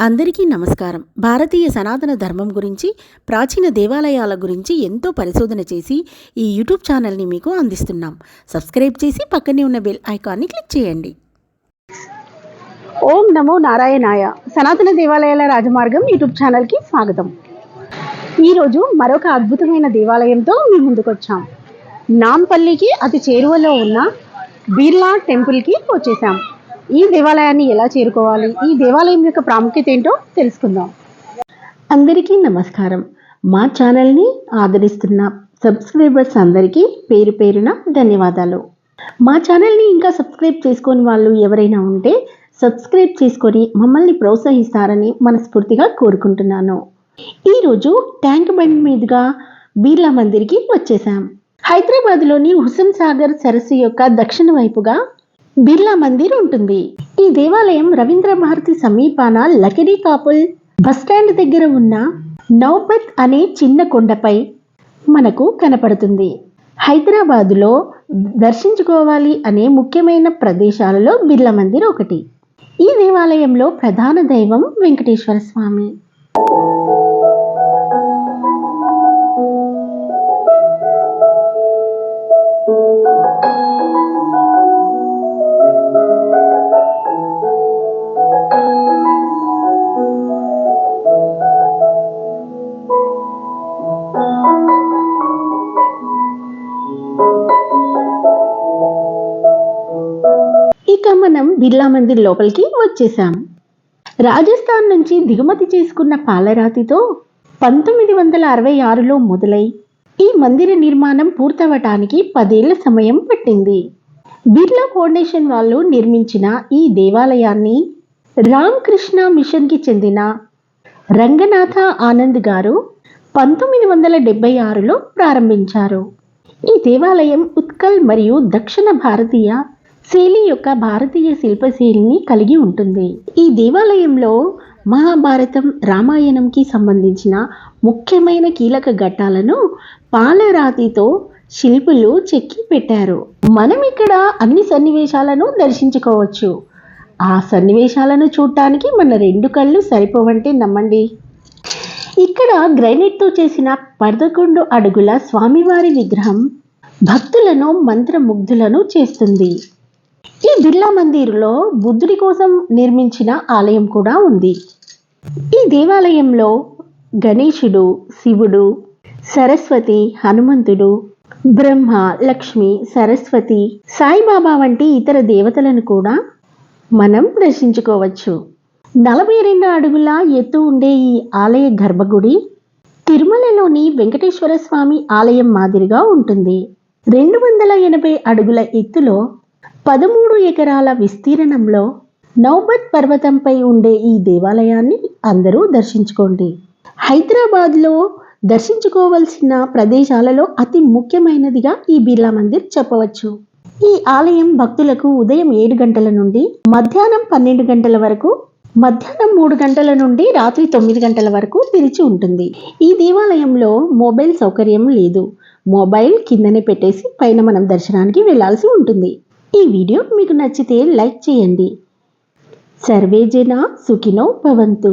అందరికీ నమస్కారం. భారతీయ సనాతన ధర్మం గురించి ప్రాచీన దేవాలయాల గురించి ఎంతో పరిశోధన చేసి ఈ యూట్యూబ్ ఛానల్ని మీకు అందిస్తున్నాం. సబ్స్క్రైబ్ చేసి పక్కనే ఉన్న బెల్ ఐకాన్ని క్లిక్ చేయండి. ఓం నమో నారాయణాయ. సనాతన దేవాలయాల రాజమార్గం యూట్యూబ్ ఛానల్కి స్వాగతం. ఈరోజు మరొక అద్భుతమైన దేవాలయంతో మీ ముందుకొచ్చాం. నాంపల్లికి అతి చేరువలో ఉన్న బిర్లా టెంపుల్కి వచ్చేసాం. ఈ దేవాలయాన్ని ఎలా చేరుకోవాలి? ఈ దేవాలయం యొక్క ప్రాముఖ్యత ఏంటో తెలుసుకుందాం. అందరికీ నమస్కారం. మా ఛానల్ని ఆదరిస్తున్న సబ్స్క్రైబర్స్ అందరికీ పేరు పేరున ధన్యవాదాలు. మా ఛానల్ని ఇంకా సబ్స్క్రైబ్ చేసుకొని వాళ్ళు ఎవరైనా ఉంటే సబ్స్క్రైబ్ చేసుకొని మమ్మల్ని ప్రోత్సహిస్తారని మనస్ఫూర్తిగా కోరుకుంటున్నాను. ఈరోజు ట్యాంక్ బండ్ మీదుగా బిర్లా మందిర్కి వచ్చేసాం హైదరాబాద్లోని హుస్సేన్ సాగర్ సరస్సు యొక్క దక్షిణ వైపుగా బిర్లా మందిర్ ఉంటుంది. ఈ దేవాలయం రవీంద్ర భారతి సమీపాన లకిడీ కాపుల్ బస్టాండ్ దగ్గర ఉన్న నౌబత్ అనే చిన్న కొండపై మనకు కనపడుతుంది. హైదరాబాదులో దర్శించుకోవాలి అనే ముఖ్యమైన ప్రదేశాలలో బిర్లా మందిర్ ఒకటి. ఈ దేవాలయంలో ప్రధాన దైవం వెంకటేశ్వర స్వామి. మనం బిర్లా మందిర్ లోపలికి వచ్చేసాం రాజస్థాన్ నుంచి దిగుమతి చేసుకున్న పాలరాతితో పంతొమ్మిది వందల అరవై ఆరులో మొదలై ఈ మందిర నిర్మాణం పూర్తవటానికి పదేళ్ళ సమయం పట్టింది. బిర్లా ఫౌండేషన్ వాళ్ళు నిర్మించిన ఈ దేవాలయాన్ని రామకృష్ణ మిషన్కి చెందిన రంగనాథ ఆనంద్ గారు పంతొమ్మిది వందల డెబ్బై ఆరులో ప్రారంభించారు. ఈ దేవాలయం ఉత్కల్ మరియు దక్షిణ భారతీయ శైలి యొక్క భారతీయ శిల్పశైలిని కలిగి ఉంటుంది. ఈ దేవాలయంలో మహాభారతం రామాయణంకి సంబంధించిన ముఖ్యమైన కీలక ఘట్టాలను పాలరాతితో శిల్పులు చెక్కి పెట్టారు. మనం ఇక్కడ అన్ని సన్నివేశాలను దర్శించుకోవచ్చు. ఆ సన్నివేశాలను చూడటానికి మన రెండు కళ్ళు సరిపోవంటే నమ్మండి. ఇక్కడ గ్రైనైట్తో చేసిన పదకొండు అడుగుల స్వామివారి విగ్రహం భక్తులను మంత్రముగ్ధులను చేస్తుంది. ఈ బిర్లా మందిర్లో బుద్ధుడి కోసం నిర్మించిన ఆలయం కూడా ఉంది. ఈ దేవాలయంలో గణేశుడు శివుడు సరస్వతి హనుమంతుడు బ్రహ్మ లక్ష్మి సరస్వతి సాయిబాబా వంటి ఇతర దేవతలను కూడా మనం దర్శించుకోవచ్చు. నలభై రెండు అడుగుల ఎత్తు ఉండే ఈ ఆలయ గర్భగుడి తిరుమలలోని వెంకటేశ్వర స్వామి ఆలయం మాదిరిగా ఉంటుంది. రెండు వందల ఎనభై అడుగుల ఎత్తులో పదమూడు ఎకరాల విస్తీర్ణంలో నౌబత్ పర్వతంపై ఉండే ఈ దేవాలయాన్ని అందరూ దర్శించుకోండి. హైదరాబాద్లో దర్శించుకోవలసిన ప్రదేశాలలో అతి ముఖ్యమైనదిగా ఈ బిర్లా మందిర్ చెప్పవచ్చు. ఈ ఆలయం భక్తులకు ఉదయం ఏడు గంటల నుండి మధ్యాహ్నం పన్నెండు గంటల వరకు మధ్యాహ్నం మూడు గంటల నుండి రాత్రి తొమ్మిది గంటల వరకు తెరిచి ఉంటుంది. ఈ దేవాలయంలో మొబైల్ సౌకర్యం లేదు. మొబైల్ కిందనే పెట్టేసి పైన మనం దర్శనానికి వెళ్ళాల్సి ఉంటుంది. ఈ వీడియో మీకు నచ్చితే లైక్ చేయండి. సర్వేజన సుఖినో భవంతు.